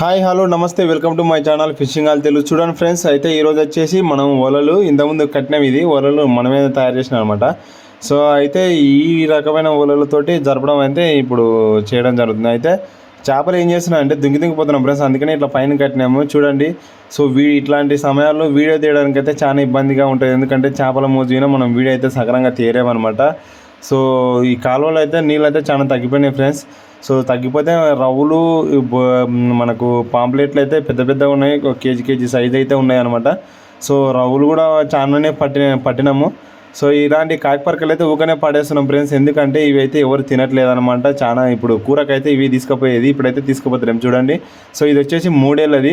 Hi hello namaste welcome to my channel fishing all Telugu. చూడండి friends అయితే ఈరోజు వచ్చేసి మనం వలలు ఇంతకుముందు కట్టినాం ఇది వలలు మనమే తయారు చేసినాం అనమాట సో అయితే ఈ రకమైన వలలతోటి జరపడం అయితే ఇప్పుడు చేయడం జరుగుతుంది. అయితే చేపలు ఏం చేస్తున్నాం అంటే దుంగి దుంగిపోతున్నాం ఫ్రెండ్స్ అందుకనే ఇట్లా పైన కట్టినాము. చూడండి సో వీ ఇట్లాంటి సమయాల్లో వీడియో తీయడానికి అయితే చాలా ఇబ్బందిగా ఉంటుంది. ఎందుకంటే చేపల మోజున మనం వీడియో అయితే సకరంగా తీయలేమన్నమాట సో ఈ కాలువలో అయితే నీళ్ళు అయితే చాలా తగ్గిపోయినాయి ఫ్రెండ్స్. సో తగ్గిపోతే రవ్వులు మనకు పాంప్లెట్లు అయితే పెద్ద పెద్దగా ఉన్నాయి. ఒక కేజీ కేజీ సైజ్ అయితే ఉన్నాయి అనమాట సో రవ్వులు కూడా చాలానే పట్టి పట్టినాము. సో ఇలాంటి కాకిపరకలు అయితే ఊకనే పడేస్తున్నాం ఫ్రెండ్స్. ఎందుకంటే ఇవి అయితే ఎవరు తినట్లేదు అనమాట చాలా ఇప్పుడు కూరకైతే ఇవి తీసుకుపోయేది ఇప్పుడైతే తీసుకుపోతున్నాం చూడండి. సో ఇది వచ్చేసి మూడేళ్ళది.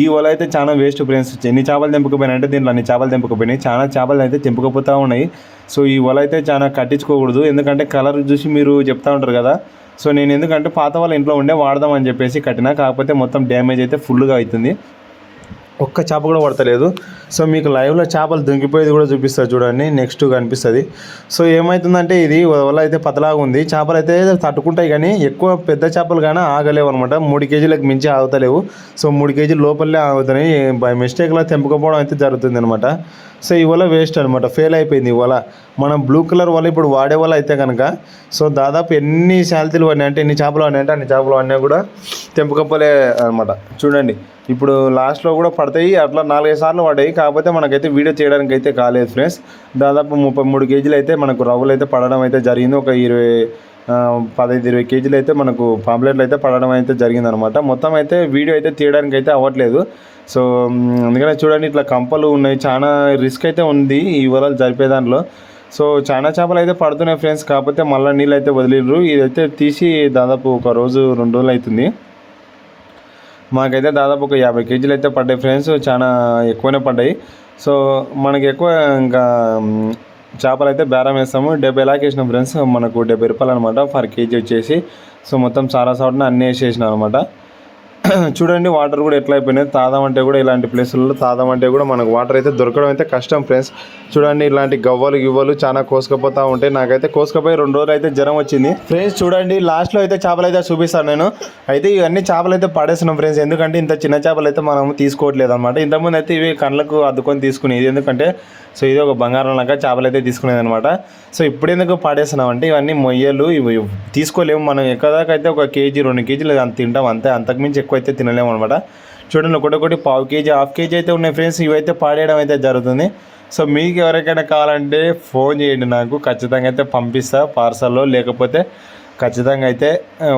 ఈ వల అయితే చాలా వేస్ట్ ఫ్రెండ్స్. ఎన్ని చేపలు తెంపుకుపోయినాయి అంటే దీంట్లో అన్ని చేపలు తెంపకపోయినాయి. చాలా చేపలు అయితే తెంపుకుపోతూ ఉన్నాయి. సో ఈ వల అయితే చాలా కట్టించుకోకూడదు. ఎందుకంటే కలర్ చూసి మీరు చెప్తా ఉంటారు కదా సో నేను ఎందుకంటే పాత వాళ్ళ ఇంట్లో ఉండే వాడదామని చెప్పేసి కట్టినా కాకపోతే మొత్తం డ్యామేజ్ అయితే ఫుల్గా అవుతుంది. ఒక్క చేప కూడా పడతలేదు. సో మీకు లైవ్లో చేపలు దొంగిపోయేది కూడా చూపిస్తారు చూడండి. నెక్స్ట్ కనిపిస్తుంది. సో ఏమవుతుందంటే ఇది వల్ల అయితే పతలాగా ఉంది. చేపలు అయితే తట్టుకుంటాయి కానీ ఎక్కువ పెద్ద చేపలు కానీ ఆగలేవు అనమాట మూడు కేజీలకు మించి ఆగుతలేవు. సో మూడు కేజీల లోపలే ఆగుతున్నాయి. బై మిస్టేక్లో తెంపుకపోవడం అయితే జరుగుతుంది అనమాట సో ఈ వల వేస్ట్ అనమాట ఫెయిల్ అయిపోయింది ఈ వల మనం బ్లూ కలర్ వల్ల ఇప్పుడు వాడే వల అయితే కనుక సో దాదాపు ఎన్ని శాల్తీలు పడినాయి అంటే ఎన్ని చేపలు పడినాయి అంటే అన్ని చేపలు పడినా కూడా తెంపుకపోలే అనమాట చూడండి. ఇప్పుడు లాస్ట్లో కూడా పడతాయి అట్లా నాలుగైదు సార్లు పడ్డాయి. కాకపోతే మనకైతే వీడియో చేయడానికి అయితే కాలేదు ఫ్రెండ్స్ దాదాపు ముప్పై మూడు కేజీలు అయితే మనకు రవ్వలు అయితే పడడం అయితే జరిగింది. ఒక ఇరవై పదహైదు ఇరవై కేజీలు అయితే మనకు పాంప్లెట్లు అయితే పడడం అయితే జరిగిందనమాట. మొత్తం అయితే వీడియో అయితే తీయడానికి అయితే అవ్వట్లేదు. సో అందుకనే చూడండి ఇట్లా కంపలు ఉన్నాయి. చాలా రిస్క్ అయితే ఉంది ఈ వరాలు జరిపే దాంట్లో. సో చాలా చేపలు అయితే పడుతున్నాయి ఫ్రెండ్స్ కాకపోతే మళ్ళీ నీళ్ళు అయితే వదిలిర్రు. ఇదైతే తీసి దాదాపు ఒక రోజు రెండు రోజులు అవుతుంది. మాకైతే దాదాపు ఒక యాభై కేజీలు అయితే పడ్డాయి ఫ్రెండ్స్ చాలా ఎక్కువనే పడ్డాయి. సో మనకి ఎక్కువ ఇంకా చేపలు అయితే బేరం వేస్తాము. డెబ్బై లాక్ వేసినాం ఫ్రెండ్స్ మనకు డెబ్బై రూపాయలు అనమాట పర్ కేజీ వచ్చేసి. సో మొత్తం సారా సాటున అన్నీ వేసేసినాం అనమాట చూడండి వాటర్ కూడా ఎట్లా అయిపోయినాయి? తాదామంటే కూడా ఇలాంటి ప్లేసుల్లో తాదామంటే కూడా మనకు వాటర్ అయితే దొరకడం అయితే కష్టం ఫ్రెండ్స్ చూడండి ఇలాంటి గవ్వలు గివ్వలు చాలా కోసుకపోతా ఉంటాయి. నాకైతే కోసుకపోయి రెండు రోజులు అయితే జ్వరం వచ్చింది. ఫ్రెండ్స్ చూడండి లాస్ట్లో అయితే చేపలు అయితే చూపిస్తాను నేను. అయితే ఇవన్నీ చేపలు అయితే పడేస్తున్నాం ఫ్రెండ్స్ ఎందుకంటే ఇంత చిన్న చేపలు అయితే మనం తీసుకోవట్లేదు అనమాట ఇంతకుముందు అయితే ఇవి కళ్ళకు అద్దుకొని తీసుకునేది. ఎందుకంటే సో ఇది ఒక బంగారం లాగా చేపలు అయితే తీసుకునేది అనమాట సో ఇప్పుడు ఎందుకు పాడేస్తున్నాం అంటే ఇవన్నీ మొయ్యలు ఇవి తీసుకోలేము. మనం ఎక్కదాకైతే అయితే ఒక కేజీ రెండు కేజీలు అంత తింటాం అంతే. అంతకుమించి ఎక్కువ అయితే తినలేము అనమాట చూడండి ఒకటొకటి పావు కేజీ హాఫ్ కేజీ అయితే ఉన్నాయి ఫ్రెండ్స్. ఇవైతే పాడేయడం అయితే జరుగుతుంది. సో మీకు ఎవరికైనా కావాలంటే ఫోన్ చేయండి నాకు. ఖచ్చితంగా అయితే పంపిస్తా పార్సల్లో. లేకపోతే ఖచ్చితంగా అయితే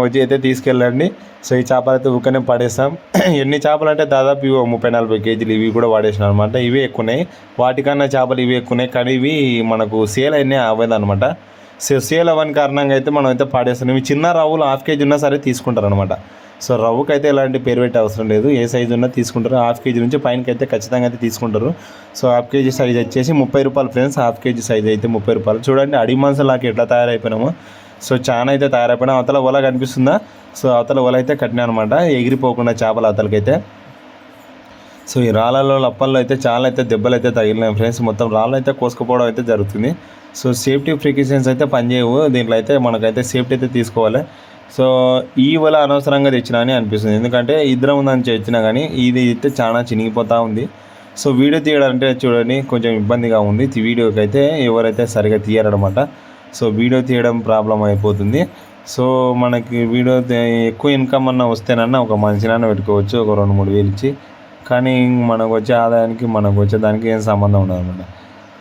వచ్చి అయితే తీసుకెళ్ళండి. సో ఈ చేపలు అయితే ఉక్కనే పడేస్తాం. ఎన్ని చేపలు అంటే దాదాపు ఇవి ముప్పై నలభై కేజీలు ఇవి కూడా పడేసిన అనమాట ఇవి ఎక్కున్నాయి వాటికన్నా చేపలు ఇవి ఎక్కున్నాయి కానీ ఇవి మనకు సేల్ అయినాయి అవ్వదు అనమాట సో సేల్ అవ్వని కారణంగా అయితే మనం అయితే పాడేస్తాం. ఇవి చిన్న రవ్వులు హాఫ్ కేజీ ఉన్నా సరే తీసుకుంటారు అనమాట సో రవ్వుకి అయితే ఎలాంటి పేరు పెట్టే అవసరం లేదు. ఏ సైజు ఉన్నా తీసుకుంటారు. హాఫ్ కేజీ నుంచి పైనకి అయితే ఖచ్చితంగా అయితే తీసుకుంటారు. సో హాఫ్ కేజీ సైజ్ వచ్చేసి ముప్పై రూపాయలు ఫ్రెండ్స్. హాఫ్ కేజీ సైజ్ అయితే ముప్పై రూపాయలు. చూడండి అడిగి మనసులాకి ఎట్లా తయారైపోయినామో. సో చాలా అయితే తయారైపోయినా అవతల వల కనిపిస్తుందా? సో అవతల వల అయితే కట్టినా అనమాట ఎగిరిపోకుండా చేపలు అవతలకైతే. సో ఈ రాళ్ళలో లప్పల్లో అయితే చాలా అయితే దెబ్బలు అయితే తగిలినాయి ఫ్రెండ్స్. మొత్తం రాళ్ళు అయితే కోసుకుపోవడం అయితే జరుగుతుంది. సో సేఫ్టీ ప్రికాషన్స్ అయితే పనిచేయవు దీంట్లో అయితే మనకైతే సేఫ్టీ అయితే తీసుకోవాలి. సో ఈ వల అనవసరంగా తెచ్చినా అని అనిపిస్తుంది. ఎందుకంటే ఇద్దరం ఉందని తెచ్చినా కానీ ఇది అయితే చాలా చినిగిపోతూ ఉంది. సో వీడియో తీయడం అంటే చూడండి కొంచెం ఇబ్బందిగా ఉంది. ఈ వీడియోకి అయితే ఎవరైతే సరిగా తీయరనమాట సో వీడియో తీయడం ప్రాబ్లం అయిపోతుంది. సో మనకి వీడియో ఎక్కువ ఇన్కమ్ అన్న వస్తేనన్నా ఒక మనిషినన్నా పెట్టుకోవచ్చు ఒక రెండు మూడు వేలు ఇచ్చి. కానీ మనకు వచ్చే ఆదాయానికి మనకు వచ్చే దానికి ఏం సంబంధం ఉండదు అనమాట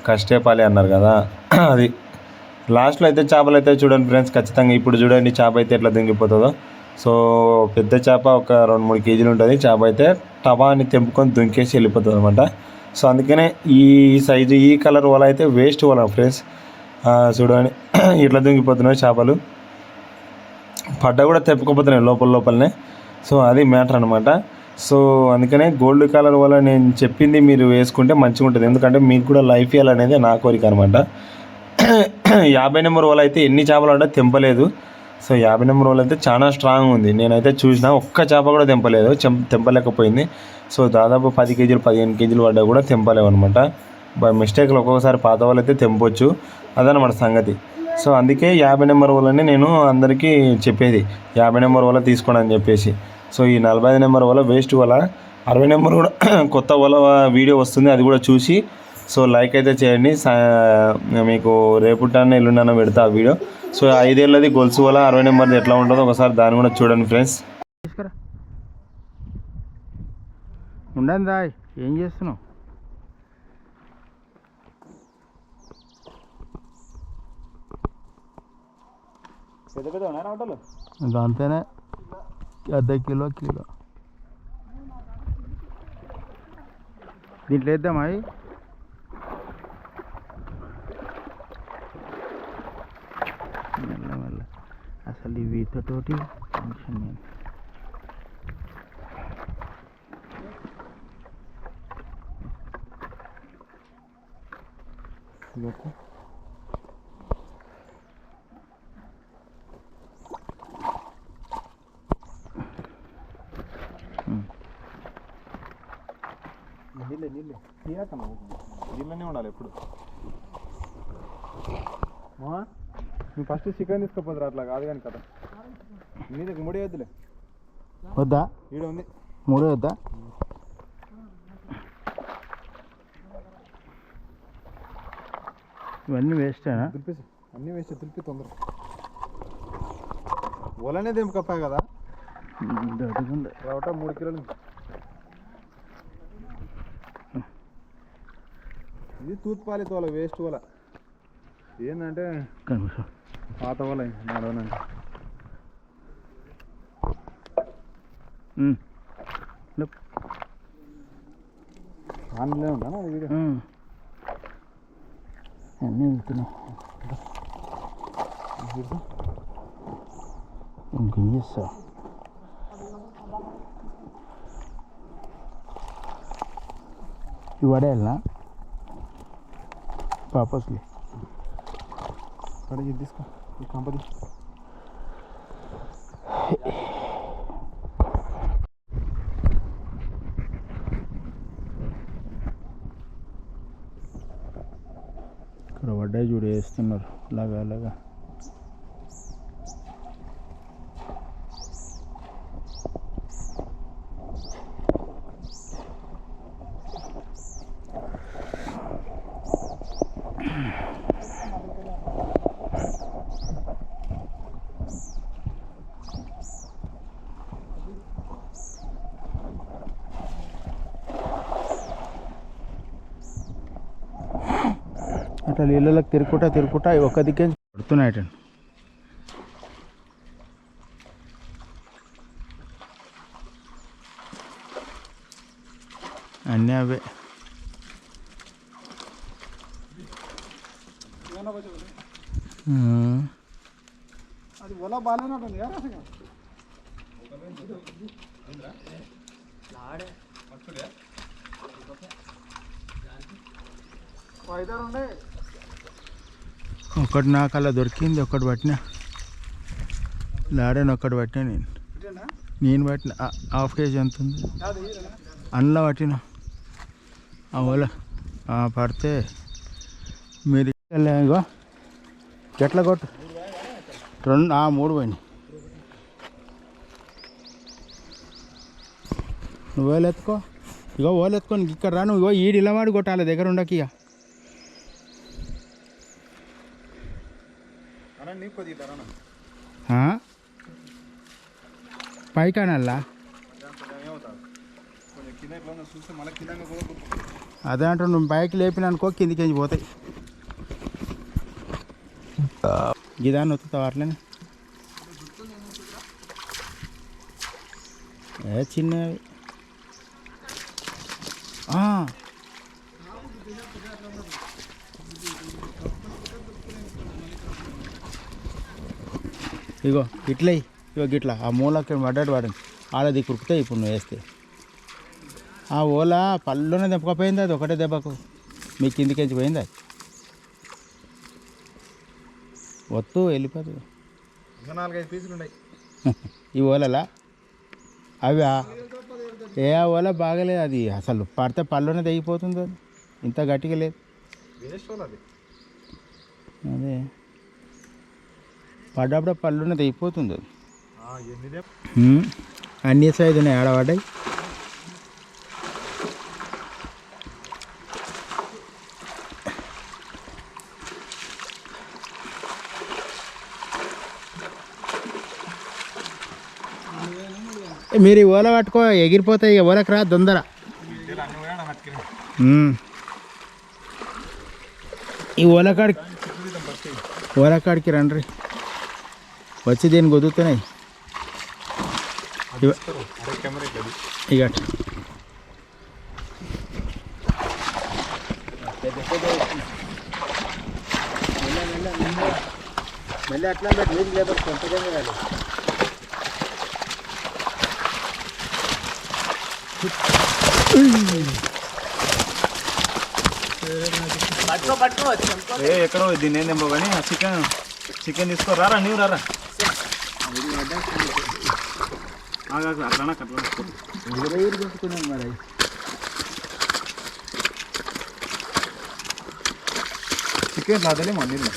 కష్టపాలి అన్నారు కదా. అది లాస్ట్లో అయితే చేపలు అయితే చూడండి ఫ్రెండ్స్ ఖచ్చితంగా ఇప్పుడు చూడండి చేప అయితే ఎట్లా దింగిపోతుందో సో పెద్ద చేప ఒక రెండు మూడు కేజీలు ఉంటుంది. చేప అయితే టబాని తెంపుకొని దుంకేసి వెళ్ళిపోతుంది అనమాట సో అందుకనే ఈ సైజు ఈ కలర్ వల అయితే వేస్ట్ వల ఫ్రెండ్స్. చూడని ఇట్లా దుంగిపోతున్నాయి చేపలు. పడ్డ కూడా తెప్పకపోతున్నాయి లోపల లోపలనే. సో అది మ్యాటర్ అనమాట సో అందుకనే గోల్డ్ కలర్ వల్ల నేను చెప్పింది మీరు వేసుకుంటే మంచిగా ఉంటుంది. ఎందుకంటే మీకు కూడా లైఫ్ అనేది నా కోరిక అనమాట యాభై నెంబర్ వల్ల అయితే ఎన్ని చేపలు అంటే తెంపలేదు. సో యాభై నెంబర్ వల్ల అయితే చాలా స్ట్రాంగ్ ఉంది. నేనైతే చూసిన ఒక్క చేప కూడా తెంపలేదు. చెం- తెంపలేకపోయింది. సో దాదాపు పది కేజీలు పదిహేను కేజీలు పడ్డా కూడా తెంపలేవు అనమాట బై మిస్టేక్లు ఒక్కొక్కసారి పాత వాళ్ళు అయితే తెంపొచ్చు. అదనమాట సంగతి. సో అందుకే యాభై నెంబర్ వల్లనే నేను అందరికీ చెప్పేది. యాభై నెంబర్ వల్ల తీసుకోండి అని చెప్పేసి. సో ఈ నలభై ఐదు నెంబర్ వల్ల వేస్ట్ వల్ల అరవై నెంబర్ కూడా కొత్త వల్ల వీడియో వస్తుంది అది కూడా చూసి. సో లైక్ అయితే చేయండి. సా- మీకు రేపుటాన్ని ఎల్లుండన పెడతా ఆ వీడియో. సో ఐదేళ్ళది గొలుసు వల్ల అరవై నెంబర్ది ఎట్లా ఉంటుందో ఒకసారి దాన్ని కూడా చూడండి ఫ్రెండ్స్ ఉండండి దాయ్ ఏం చేస్తున్నావు? పెద్ద పెద్ద ఆటోలు ఇంకా అంతేనే అర్ధ కిలో కిలో. దీంట్లో వేద్దామా? మెల్ల అసలు ఈ వీతతోటి టెన్షన్ నేను నీళ్ళే నీళ్ళనే ఉండాలి ఎప్పుడు. నువ్వు ఫస్ట్ చికెన్ తీసుకోపోతారు అట్లా కాదు కానీ కదా. నీ దగ్గర ముడి వద్దులే. వద్దా? ఈడ ఉంది. మూడు వద్దా? ఇవన్నీ వేస్టేనా దులిపేసి అన్నీ వేసి దులిపి తొందర. ఓలనే దింపకప్పాయి కదా. రవట మూడు కిలోలు. ఇది తూత్పాలి తోల వేస్ట్ వల ఏంటంటే పాత వల నడవనంటే ఆన్లే ఉందా నా వీడియో? అన్నీ వెళ్తున్నాయి ఇంకేం చేస్తా ఇవి పడేయాలనా పాపస్లే కడిగి తీసుకో ఈ కంపది ఇక్కడ పడ్డాయి చూడు వేస్తున్నారు అలాగా అలాగా అట్లా నీళ్ళలోకి తిరుక్కుంటా తిరుక్కుంటా అవి ఒక్క దిక్కే పడుతున్నాయట అన్నీ అవే. అది ఒల కదా ఉండే ఒకటి నాకు అలా దొరికింది ఒకటి పట్టిన. లాడని ఒకటి పట్టిన నేను. నేను పట్టిన. హాఫ్ కేజీ ఎంత ఉంది? అందులో పట్టిన. ఆ, పడితే మీరు ఇగో ఎట్లా కొట్టు. రెండు ఆ, మూడు పోయినాయి. నువ్వు ఎత్తుకో ఇగో ఓలు ఎత్తుకో నీకు ఇక్కడ రా నువ్వు ఇగో ఈడు ఇలా వాడి కొట్టాలి దగ్గర ఉండకి ఇక అన్న నీకు కొద్దిగా తరానా ఆ? పైకానల్లా ఏమవుతుంది కొంచెం కింద ఇట్లా ఉన్నా చూస్తే మళ్ళీ కింద పైకానల్లా? అదే అంటు నువ్వు పైకి లేపిన అనుకో కిందికి వెళ్ళి పోతాయి. గిదాన్ని వస్తుంతావు అట్లనే ఏ చిన్నవి? ఇగో ఇట్లయి ఇగో గిట్లా ఆ మూలకి పడ్డట్టు వాడండి ఆడది కురుకుతాయి ఇప్పుడు నువ్వు వేస్తే. ఆ ఓలా పళ్ళునే దెబ్బకపోయింది అది ఒకటే దెబ్బకు. మీ కిందికించి పోయింది అది? వత్తు వెళ్ళిపోతుంది నాలుగైదు పీసులు ఉన్నాయి. ఈ ఓలలా? అవి ఏ ఆ ఓల బాగలేదు అది. అసలు పడితే పళ్ళునే తెగిపోతుంది అది. ఇంత గట్టిగా లేదు. అదే. పడ్డప్పుడు పళ్ళునే తెగిపోతుంది అది. ఎన్ని హ్మ్. అన్ని సైజు ఉన్నాయి ఆడవాడాయి మీరు ఈ ఓల పట్టుకో ఎగిరిపోతాయి ఇక ఓలకు రా ఉమ్. ఈ ఓలకాడికి ఓలకాడికి రండి. వచ్చి దీన్ని కుదురుతున్నాయి ఇక. మళ్ళీ అట్లా కొంతగా కాదు ఏ ఎక్కడో దీన్ని ఏందేమో కానీ చికెన్ చికెన్ తీసుకో. రారా నీవు రారా. ఆగాగు, అట్లా మరి చికెన్ రాదలే మా నీళ్ళు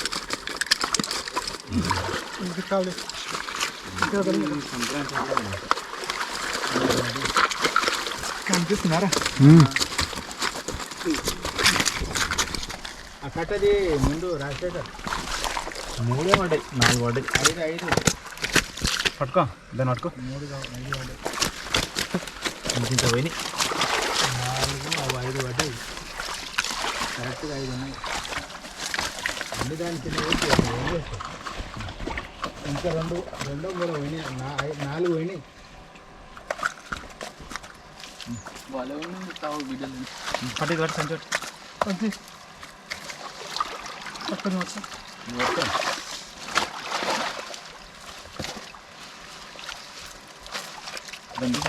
కనిపిస్తున్నారా ఆ కట్టది ముందు రాసేట మూడే పడ్డాయి నాలుగు పడ్డాయి ఐదు ఐదు. పట్టుకో దాన్ని పట్టుకో. ఇంత పోయినాయి. నాలుగు అవి ఐదు పడ్డాయి కరెక్ట్గా ఐదు ఉన్నాయి అన్ని దాని కింద వేసి ఒక ఏం చేస్తావు? ఇంకా రెండు రెండో మూడో పోయినాయి నాలుగు పోయినాయి పట్టి పట్టి సంచి పట్టి పట్టుకొని వచ్చా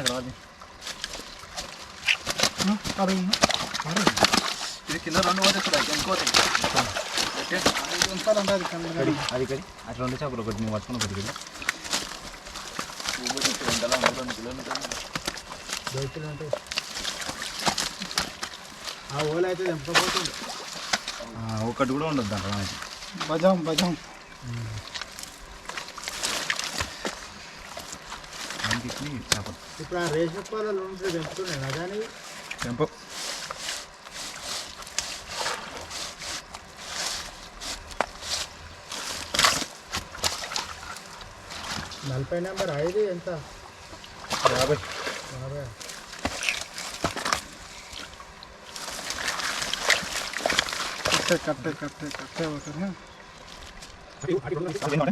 రాదు ఇది కింద రెండు పోతే చూడ ఇంకోటి అది కడి అట్లా రెండు చేపలు ఒకటి నువ్వు పట్టుకుని ఒకటి కడి దోస్తులు ఉంటాయి ఆ ఓలా అయితే ఒకటి కూడా ఉండదు దాంట్లో బజాం బజాం చేపలు ఇప్పుడు ఆ రేషన్ పొలాలు ఉంటే తెంపుతున్నాయి కదా అని తెంప నలభై నెంబర్ ఐదు ఎంత? యాభై. యాభై. కట్టే కట్టే కట్టే అవుతుంది బొచ్చలా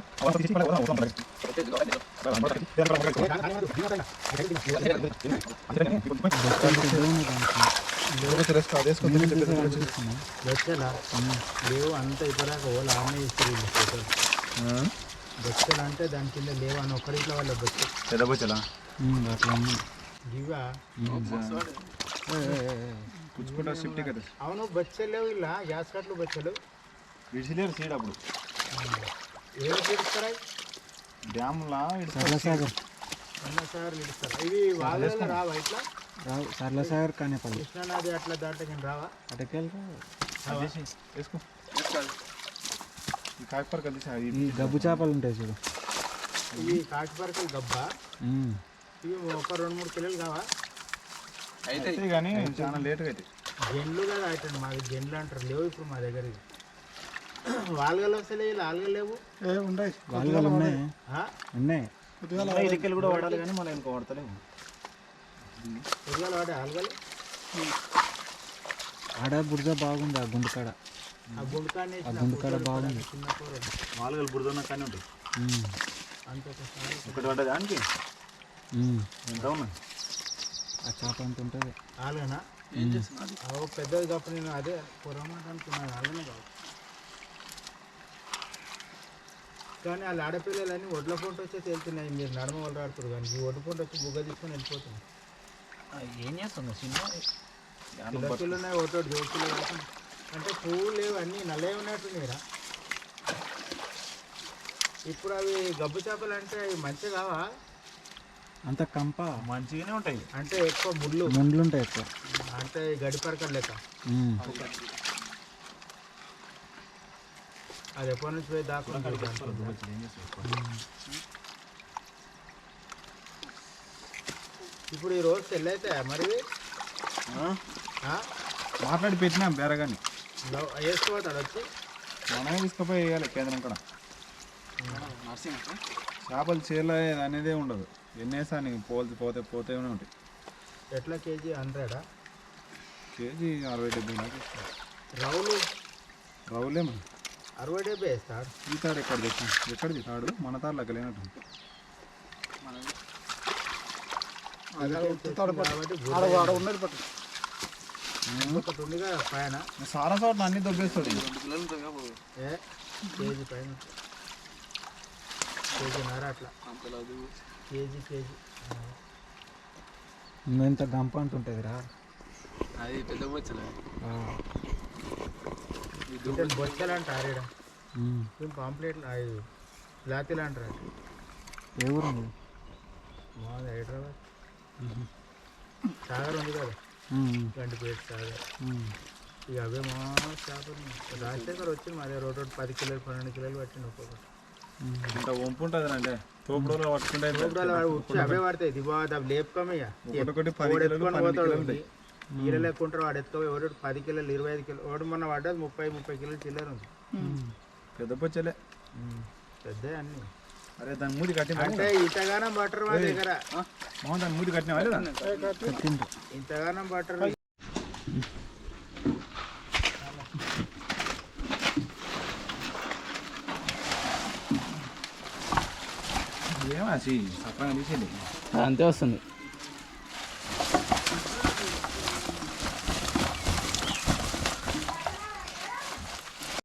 లేవు అంత ఇప్పటిదాకా ఓలా ఆమె ఇస్తారు బొచ్చలు అంటే దాని కింద లేవు అని ఒక్కరింట్లో వాళ్ళ బొచ్చ పెద్ద బొచ్చలా అట్లా ఇవా పుచ్చుకుంటా షిఫ్ట్ కదా అవును ఇలా గ్యాస్ కట్లు బొచ్చలు విడిచిలేరు సీడ్ అప్పుడు. ఏమి తీరుస్తారా డ్యామ్లా సర్లసాగర్ రావా ఇట్లా? రావు. సర్లసాగర్ కానేపల్లి కృష్ణానది అట్లా దాటకి రావా? అటకెళ్ళి ఈ గబ్బు చేపలు ఉంటాయి చూడు. ఇవి కాకిపరకలు గబ్బా. ఇవి ఒక రెండు మూడు కిలోలు కావా? అయితే కానీ చాలా లేట్గా అయితే జెండ్లు కదా అయితే మాది జెండ్లు అంటారు. లేవు ఇప్పుడు మా దగ్గర ఇవి. వాల్గలు వస్తలే లేవు. ఉన్నాయి. ఆ? ఉన్నాయి. కూడా వాడాలి కానీ మళ్ళీ ఇంకో వాడతలేము. వాడే ఆడ బురద బాగుంది ఆ గుండుకాడ ఆ గుండకాన్ని ఆ గుండుకాడ బాగుంది. చిన్న కూర మాలుగలు బురదన్న కానీ ఉంటాయి. ఒకటి పడ్డది దానికి. ఎంత ఉన్నాయి ఆ చేప అంత ఉంటుంది. ఆలుగనా? ఓ పెద్దది తప్ప నేను అదే పొరమాట అనుకున్నాను ఆలుగనే కాదు కానీ వాళ్ళ ఆడపిల్లలన్నీ ఒడ్ల ఫోటో వచ్చి వెళ్తున్నాయి మీరు నడమ వాళ్ళు ఆడుతారు కానీ ఈ ఒడ్ల ఫోటో వచ్చి బుగ్గ తీసుకొని వెళ్ళిపోతున్నాయి ఏం చేస్తుంది? సినిమా? చిల్లపిల్లలు ఉన్నాయి ఒకటి జోకులు అంటే పువ్వులు లేవు అన్నీ నల్లే ఉన్నట్టున్నాయిరా ఇప్పుడు అవి గబ్బు చేపలు అంటే అవి మంచిగా కావా? అంత కంప. మంచిగానే ఉంటాయి. అంటే ఎక్కువ ముళ్ళు. ముండ్లు ఉంటాయి ఎక్కువ. అంటే గడిపరకలు లెక్క. ఉమ్. అది ఎప్పటి నుంచి పోయి చేస్తావు ఇప్పుడు ఈ రోజు అయితే మరి? మాట్లాడి పెట్టినాం బేరగాని వేసుకోతాడు వచ్చి? మనమే తీసుకుపోయి వేయాలి కేంద్రం కూడా. చేపలు చీల అనేదే ఉండదు. ఎన్నేసా నీకు పోతే పోతే పోతేనే ఉంటాయి. ఎట్లా కేజీ? హండ్రెడా? కేజీ అరవై డెబ్బై నాకు ఇస్తాడు. రౌలు? రవ్వులేమో అరవై డెబ్బై వేస్తాడు. ఈ తాడు ఎక్కడ తెచ్చాం ఎక్కడిది తాడు మన తాడు లెక్క లేనట్టు ఒకటి ఉంది కదా పైన. సారా చోట్ల అన్ని దొబ్బేస్తాడు ఏ? కేజీ పైన. కేజీ నర అట్లా. KG KG. ఇంత గంప అంటుంటుంది రా అది పెద్ద బొచ్చలే. ఇతను బొచ్చలు అంటారు ఈడ ఇవి పాంప్లెట్లు అవి లాతీలు అంటారు ఏ ఊరు మాది హైదరాబాద్. సాగర్ ఉంది కదా? సాగర్. ఇక అవే మా చేపలు. రాజశేఖర్ వచ్చింది మా దగ్గర ఒకటి పది కిలోలు పన్నెండు కిలోలు పట్టింది ఒక్కొక్కటి ఇంత వంపు ఉంటుంది తోపుడులో పట్టుకుంటే అవే పడతాయి దిబా అవి లేపుకోమే ఇక. ఒకటొకటి పది వాడు కిలోలు ఈర లేకుంటారు వాడు ఎత్తుకోపోయి ఒకటి పది కిలోలు ఇరవై ఐదు కిలో ఒకటి మొన్న పడ్డది ముప్పై ముప్పై కిలోలు చిల్లర ఉంది. పెద్ద పొచ్చలే. పెద్ద అన్ని. అరే దాని మూడి కట్టిన అంటే ఇంతగానం బట్టరు మా దగ్గర. మోహన్ దాని మూడి కట్టినా ఇంతగానం బట్టరు ఏమాసి సఫరంగా తీసేయండి అంతే వస్తుంది.